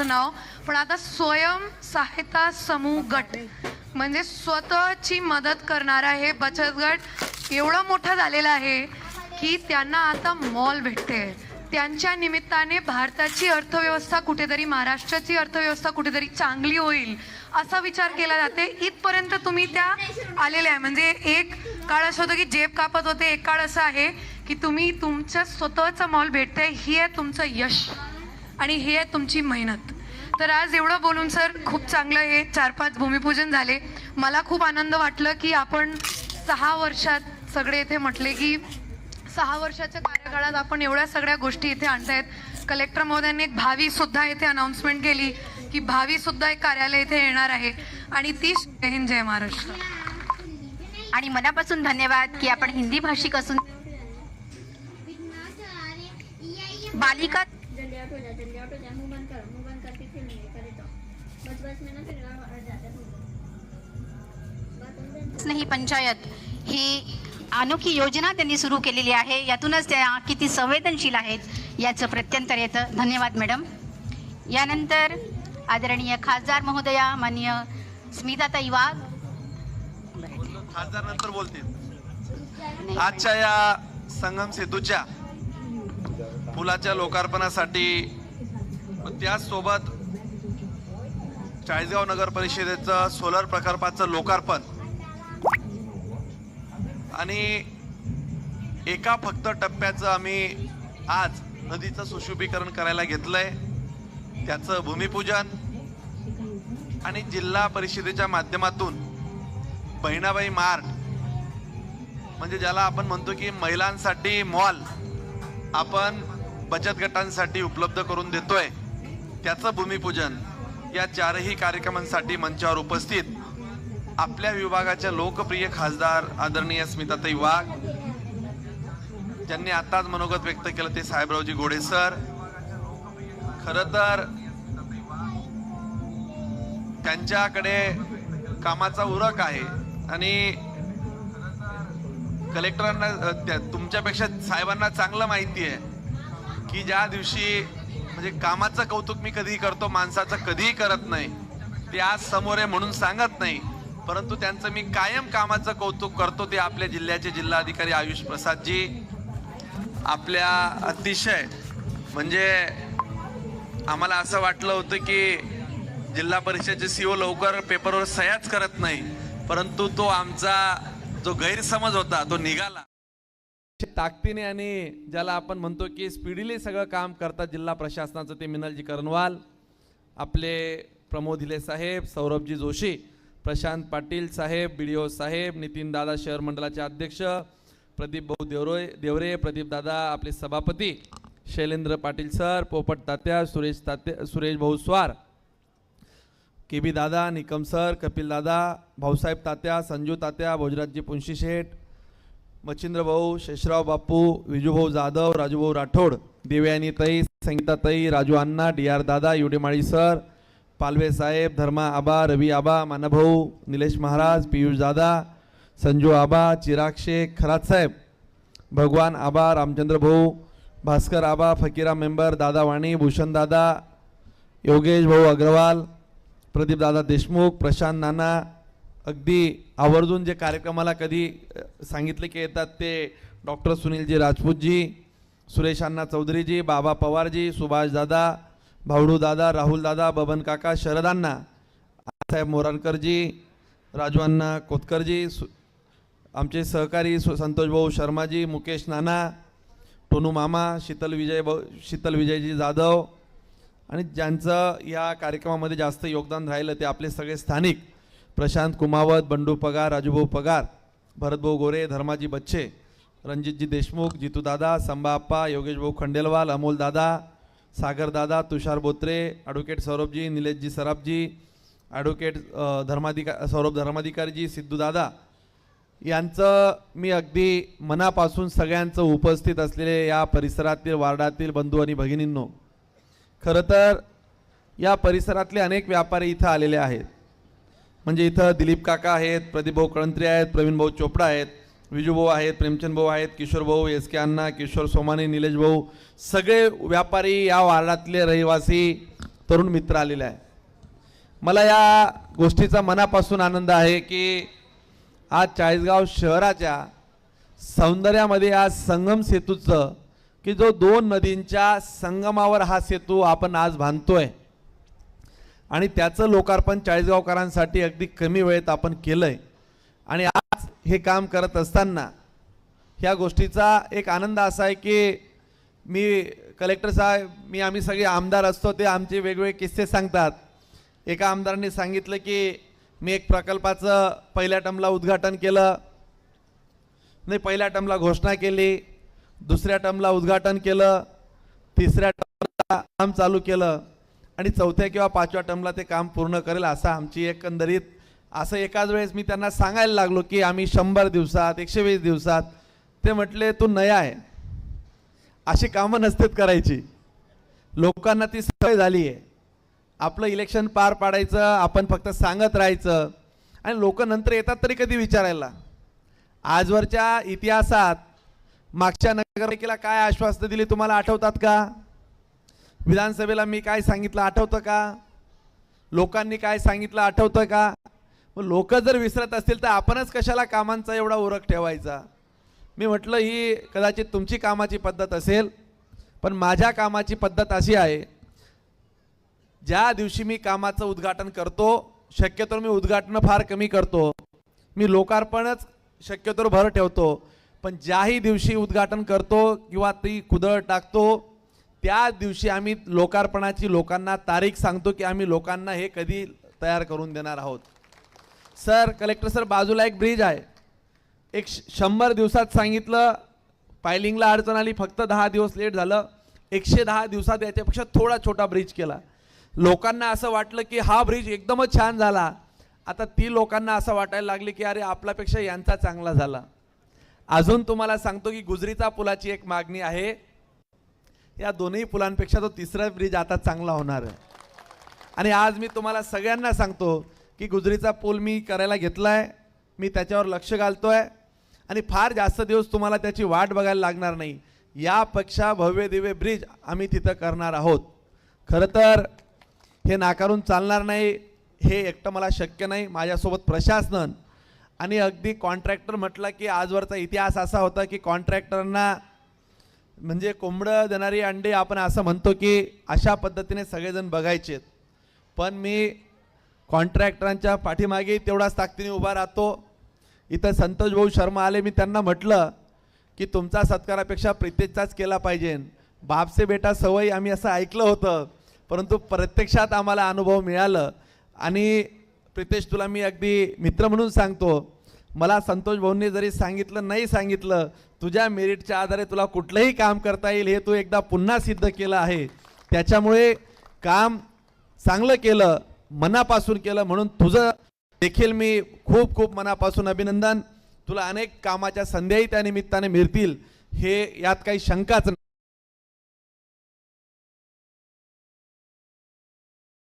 माझं नाव. पण आता स्वयं सहायता समूह गट म्हणजे स्वतःची मदत करणारा हे बचत गट एवढं मोठं झालेलं आहे की त्यांना आता मॉल भेटते. त्यांच्या निमित्ताने भारताची अर्थव्यवस्था कुठेतरी महाराष्ट्राची अर्थव्यवस्था कुठेतरी चांगली होईल असा विचार केला जाते. इथपर्यंत तुम्ही त्या आलेल्या आहे. म्हणजे एक काळ असं होतं की जेब कापत होते. एक काळ असं आहे की तुम्ही तुमचं स्वतःचं मॉल भेटते ही आहे तुमचं यश. आणि ही आहे तुमची मेहनत. तर आज एवढं बोलून सर खूप चांगलं हे चार पाच भूमिपूजन झाले. मला खूप आनंद वाटलं की आपण सहा वर्षात सगळे इथे म्हटले की सहा वर्षाच्या कार्यकाळात आपण एवढ्या सगळ्या गोष्टी इथे आणतायत. कलेक्टर महोदयांनी एक भावी सुद्धा इथे अनाउन्समेंट केली की भावी सुद्धा एक कार्यालय इथे येणार आहे. आणि ती जय हिंद जय महाराष्ट्र. आणि मनापासून धन्यवाद की आपण हिंदी भाषिक असून बालिका जल्दी आउट हो जा जल्दी आउट हो जा मुंह बंद कर मुंह बंद करके फिर नहीं करे तो बस बस में ना फिर हट जाते हैं हो पंचायत ही अनोखी योजना त्यांनी सुरू केलेली आहे यातूनच त्या किती संवेदनशील आहेत याचं प्रत्यंतर येतं धन्यवाद मॅडम यानंतर आदरणीय खासदार महोदया माननीय स्मिताताई वाघ खासदार नंतर बोलतील आजच्या या संगम सेतूच्या पुलाच्या लोकार्पणासाठी त्याचसोबत चाळीसगाव नगर परिषदेचं सोलर प्रकल्पाचं लोकार्पण. आणि एका फक्त टप्प्याचं आम्ही आज नदीचं सुशोभीकरण करायला घेतलंय. त्याचं भूमिपूजन आणि जिल्हा परिषदेच्या माध्यमातून बहिणाबाई मार्ट म्हणजे ज्याला आपण म्हणतो की महिलांसाठी मॉल आपण बचत गटांसाठी उपलब्ध करून देतोय. त्याचं भूमिपूजन या चारही कार्यक्रमांसाठी मंचावर उपस्थित आपल्या विभागाच्या लोकप्रिय खासदार आदरणीय स्मिताताई वाघ ज्यांनी आताच मनोगत व्यक्त केलं ते साहेबरावजी गोडे सर. खर तर त्यांच्याकडे कामाचा उरक आहे आणि कलेक्टरांना त्या- तुमच्यापेक्षा साहेबांना चांगलं माहिती आहे. की ज्या दिवशी म्हणजे कामाचं कौतुक मी कधीही करतो माणसाचं कधीही करत नाही ते आज समोर आहे म्हणून सांगत नाही. परंतु त्यांचं मी कायम कामाचं कौतुक करतो ते आपल्या जिल्ह्याचे जिल्हाधिकारी आयुष प्रसादजी. आपल्या अतिशय म्हणजे आम्हाला असं वाटलं होतं की जिल्हा परिषदचे सी ओ लवकर पेपरवर सह्याच करत नाही परंतु तो आमचा जो गैरसमज होता तो निघाला. ताकदीने आणि ज्याला आपण म्हणतो की स्पीडीले सगळं काम करतात जिल्हा प्रशासनाचं ते मिनलजी करनवाल आपले प्रमोद हिले साहेब सौरभजी जोशी प्रशांत पाटील साहेब बी डी ओ साहेब नितीनदादा शहर मंडळाचे अध्यक्ष प्रदीप भाऊ देवरोय देवरे प्रदीपदादा आपले सभापती शैलेंद्र पाटील सर पोपट तात्या सुरेश तात्या सुरेश भाऊ स्वार के बी दादा निकम सर कपिल दादा भाऊसाहेब तात्या संजू तात्या भोजराजजी पुंशी शेठ मच्छिंद्र भाऊ शेषराव बापू विजूभाऊ जाधव राजूभाऊ राठोड देवयानी ताई संगीताताई राजू अण्णा डी आर दादा युडीमाळी सर पालवे साहेब धर्मा आबा रवी आबा मानभाऊ निलेश महाराज पियुष दादा संजू आबा चिराग शेख खरात साहेब भगवान आबा रामचंद्र भाऊ भास्कर आबा फकीरा मेंबर दादा वाणी भूषण दादा योगेश भाऊ अग्रवाल प्रदीप दादा देशमुख प्रशांत नाना अगदी आवर्जून जे कार्यक्रमाला कधी सांगितले की येतात ते डॉक्टर सुनीलजी राजपूतजी सुरेश अण्णा चौधरीजी बाबा पवारजी सुभाष दादा भावडू दादा राहुल दादा बबन काका शरदांना अण्णा साहेब मोरारकरजी राजू अण्णा कोतकरजी सु आमचे सहकारी सु संतोषभाऊ शर्माजी मुकेश नाना टोनू मामा शीतल विजय भाऊ शीतल विजयजी जाधव आणि ज्यांचं या कार्यक्रमामध्ये जास्त योगदान राहिलं ते आपले सगळे स्थानिक प्रशांत कुमावत बंडू पगार राजूभाऊ पगार भरतभाऊ गोरे धर्माजी बच्चे रणजितजी देशमुख जितूदादा संबाप्पा योगेशभाऊ खंडेलवाल अमोलदादा सागरदादा तुषार बोत्रे ॲडव्होकेट सौरभजी निलेशजी सराफजी ॲडव्होकेट धर्माधिका सौरभ धर्माधिकारीजी सिद्धूदादा यांचं मी अगदी मनापासून सगळ्यांचं उपस्थित असलेले या परिसरातील वार्डातील बंधू आणि भगिनींनो खरं तर या परिसरातले अनेक व्यापारी इथं आलेले आहेत. म्हणजे इथं दिलीप काका आहेत प्रदीप भाऊ कळंत्री आहेत प्रवीण भाऊ चोपडा आहेत विजूभाऊ आहेत प्रेमचंद भाऊ आहेत किशोर भाऊ एस के अण्णा किशोर सोमानी निलेश भाऊ सगळे व्यापारी या वार्डातले रहिवासी तरुण मित्र आलेले आहे मला या गोष्टीचा मनापासून आनंद आहे की आज चाळीसगाव शहराच्या सौंदर्यामध्ये आज संगम सेतूचं की जो दोन नदींच्या संगमावर हा सेतू आपण आज बांधतोय. आणि त्याचं लोकार्पण चाळीसगावकरांसाठी अगदी कमी वेळेत आपण केलं आहे आणि आज हे काम करत असताना ह्या गोष्टीचा एक आनंद असा आहे की मी कलेक्टर साहेब मी आम्ही सगळे आमदार असतो ते आमचे वेगवेगळे किस्से सांगतात. एका आमदारांनी सांगितलं की मी एक प्रकल्पाचं पहिल्या टर्मला उद्घाटन केलं. नाही पहिल्या टर्मला घोषणा केली. दुसऱ्या टर्मला उद्घाटन केलं. तिसऱ्या टर्मला काम चालू केलं. आणि चौथ्या किंवा पाचव्या टर्मला ते काम पूर्ण करेल असं आमची एकंदरीत असं एकाच वेळेस मी त्यांना सांगायला लागलो की आम्ही शंभर दिवसात एकशे वीस दिवसात ते म्हटले तू नया आहे. अशी कामं नसतेत करायची. लोकांना ती सवय झाली आहे. आपलं इलेक्शन पार पाडायचं आपण फक्त सांगत राहायचं. आणि लोक नंतर येतात तरी कधी विचारायला? आजवरच्या इतिहासात मागच्या नगरपालिकेला काय आश्वासनं दिली तुम्हाला आठवतात का? विधानसभेला मी काय सांगितलं आठवतं का? लोकांनी काय सांगितलं आठवतं का? मग लोक जर विसरत असतील तर आपणच कशाला कामांचा एवढा उरक ठेवायचा? मी म्हटलं ही कदाचित तुमची कामाची पद्धत असेल पण माझ्या कामाची पद्धत अशी आहे ज्या दिवशी मी कामाचं उद्घाटन करतो शक्यतो मी उद्घाटनं फार कमी करतो. मी लोकार्पणच शक्यतो भर ठेवतो. पण ज्याही दिवशी उद्घाटन करतो किंवा ती कुदळ टाकतो त्या दिवशी आम्ही लोकार्पणाची लोकांना तारीख सांगतो की आम्ही लोकांना हे कधी तयार करून देणार आहोत. सर कलेक्टर सर बाजूला एक ब्रिज आहे. एक श- शंभर दिवसात सांगितलं पायलिंगला अडचण आली फक्त दहा दिवस लेट झालं. एकशे दहा दिवसात याच्यापेक्षा थोडा छोटा ब्रिज केला. लोकांना असं वाटलं की हा ब्रिज एकदमच छान झाला. आता ती लोकांना असं वाटायला लागली की अरे आपल्यापेक्षा यांचा चांगला झाला. अजून तुम्हाला सांगतो की गुजरीचा पुलाची एक मागणी आहे. या दोन्ही पुलांपेक्षा तो तिसरा ब्रिज आता चांगला होणार आहे. आणि आज मी तुम्हाला सगळ्यांना सांगतो की गुजरीचा पूल मी करायला घेतला आहे मी त्याच्यावर लक्ष घालतो आहे आणि फार जास्त दिवस तुम्हाला त्याची वाट बघायला लागणार नाही. यापेक्षा भव्य दिव्य ब्रिज आम्ही तिथं करणार आहोत. खरं तर हे नाकारून चालणार नाही हे एकटं मला शक्य नाही माझ्यासोबत प्रशासन आणि अगदी कॉन्ट्रॅक्टर म्हटलं की आजवरचा इतिहास असा होता की कॉन्ट्रॅक्टरना म्हणजे कोंबडं देणारी अंडे आपण असं म्हणतो की अशा पद्धतीने सगळेजण बघायचे पण मी कॉन्ट्रॅक्टरांच्या पाठीमागे तेवढाच ताकदीने उभा राहतो. इथं संतोष भाऊ शर्मा आले मी त्यांना म्हटलं की तुमचा सत्कारापेक्षा प्रितेशचाच केला पाहिजे. बापसे बेटा सवयी आम्ही असं ऐकलं होतं परंतु प्रत्यक्षात आम्हाला अनुभव मिळालं. आणि प्रितेश तुला मी अगदी मित्र म्हणून सांगतो मला संतोष भाऊंनी जरी सांगितलं नाही सांगितलं तुझ्या मेरिटच्या आधारे तुला कुठलंही काम करता येईल हे तू एकदा पुन्हा सिद्ध केलं आहे. त्याच्यामुळे काम चांगलं केलं मनापासून केलं म्हणून तुझं देखील मी खूप खूप मनापासून अभिनंदन. तुला अनेक कामाच्या संध्याही त्या निमित्ताने मिळतील हे यात काही शंकाच नाही.